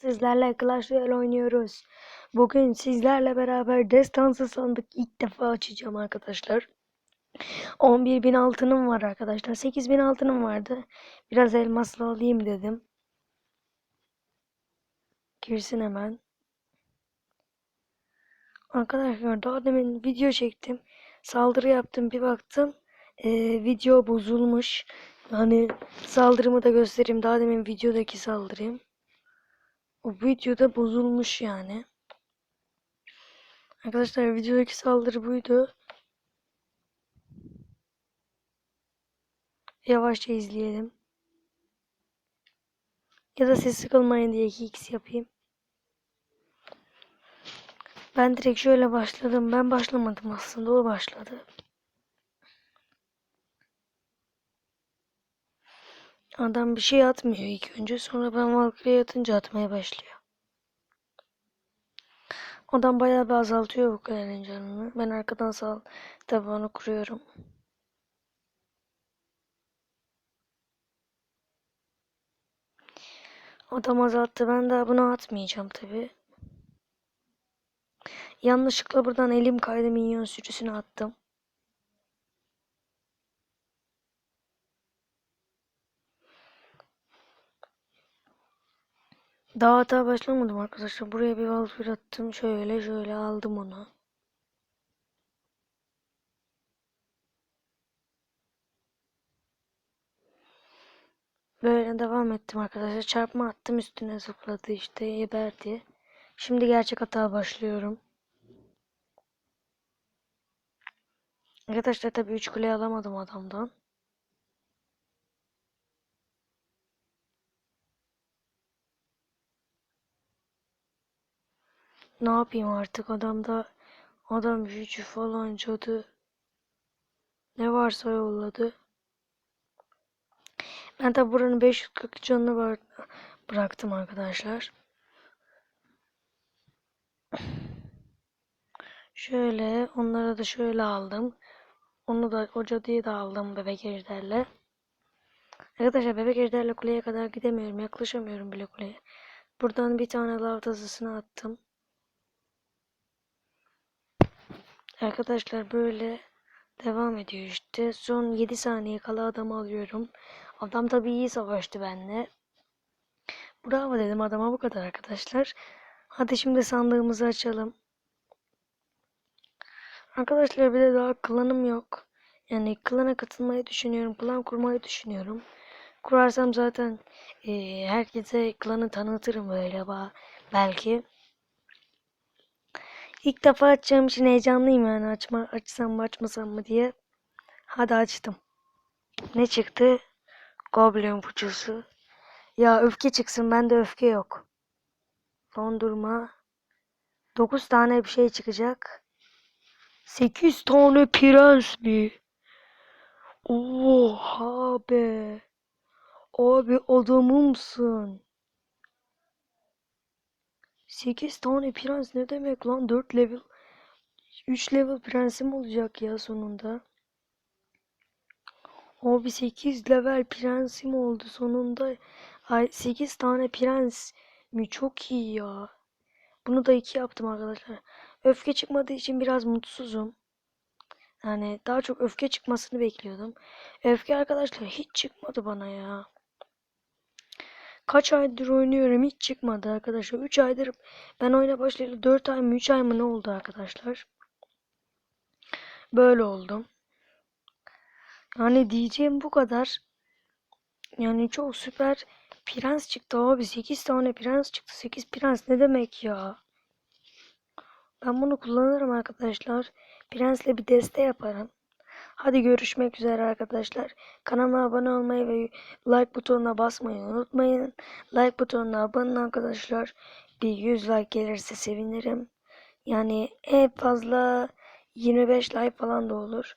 Sizlerle Clash Royale oynuyoruz. Bugün sizlerle beraber destansı sandık ilk defa açacağım arkadaşlar. 11.000 altınım var arkadaşlar. 8.000 altınım vardı. Biraz elmasla alayım dedim. Girsin hemen. Arkadaşlar daha demin video çektim. Saldırı yaptım bir baktım. eee, video bozulmuş. Hani saldırımı da göstereyim. Daha demin videodaki saldırıyım. O videoda bozulmuş yani. Arkadaşlar videodaki saldırı buydu. Yavaşça izleyelim. Ya da siz sıkılmayın diye 2x yapayım. Ben direkt şöyle başladım. Ben başlamadım aslında. O başladı. Adam bir şey atmıyor ilk önce. Sonra ben Valkyrie'ye atınca atmaya başlıyor. Adam bayağı bir azaltıyor bu kalenin canını. Ben arkadan sal tabi onu kuruyorum. Adam azalttı. Ben daha bunu atmayacağım tabi. Yanlışlıkla buradan elim kaydı minyon sürüsünü attım. Daha hata başlamadım arkadaşlar. Buraya bir valfir attım. Şöyle şöyle aldım onu. Böyle devam ettim arkadaşlar. Çarpma attım üstüne zıpladı işte geberdi. Şimdi gerçek hata başlıyorum. Arkadaşlar tabii 3 kule alamadım adamdan. Ne yapayım artık adamda adam gücü falan cadı ne varsa yolladı. Ben de buranın 540 canını bıraktım arkadaşlar. Şöyle onlara da şöyle aldım. Onu da o cadıyı da aldım bebek ejderle. Arkadaşlar bebek ejderle kuleye kadar gidemiyorum. Yaklaşamıyorum bile kuleye. Buradan bir tane lav tazısını attım. Arkadaşlar böyle devam ediyor işte. Son 7 saniye kala adamı alıyorum. Adam tabii iyi savaştı benimle. Bravo dedim adama bu kadar arkadaşlar. Hadi şimdi sandığımızı açalım. Arkadaşlar bir de daha klanım yok. Yani klana katılmayı düşünüyorum. Klan kurmayı düşünüyorum. Kurarsam zaten e, herkese klanı tanıtırım böyle belki. İlk defa açacağım için heyecanlıyım yani açma açsam mı açmasam mı diye. Hadi açtım. Ne çıktı? Goblin puçusu. Ya öfke çıksın bende öfke yok. Dondurma. 9 tane bir şey çıkacak. 8 tane prens mi? Oha be. Abi adamımsın. 8 tane prens ne demek lan? 4 level 3 level prensim olacak ya sonunda. Abi 8 level prensim oldu sonunda. Ay 8 tane prens mi? Çok iyi ya. Bunu da 2 yaptım arkadaşlar. Öfke çıkmadığı için biraz mutsuzum. Yani daha çok öfke çıkmasını bekliyordum. Öfke arkadaşlar hiç çıkmadı bana ya. Kaç aydır oynuyorum hiç çıkmadı arkadaşlar. 3 aydır ben oyuna başlayalı 4 ay mı 3 ay mı ne oldu arkadaşlar. Böyle oldum. Yani diyeceğim bu kadar. Yani çok süper prens çıktı abi. 8 tane prens çıktı. 8 prens ne demek ya? Ben bunu kullanırım arkadaşlar. Prensle bir deste yaparım. Hadi görüşmek üzere arkadaşlar. Kanalıma abone olmayı ve like butonuna basmayı unutmayın. Like butonuna abone arkadaşlar. Bir 100 like gelirse sevinirim. Yani en fazla 25 like falan da olur.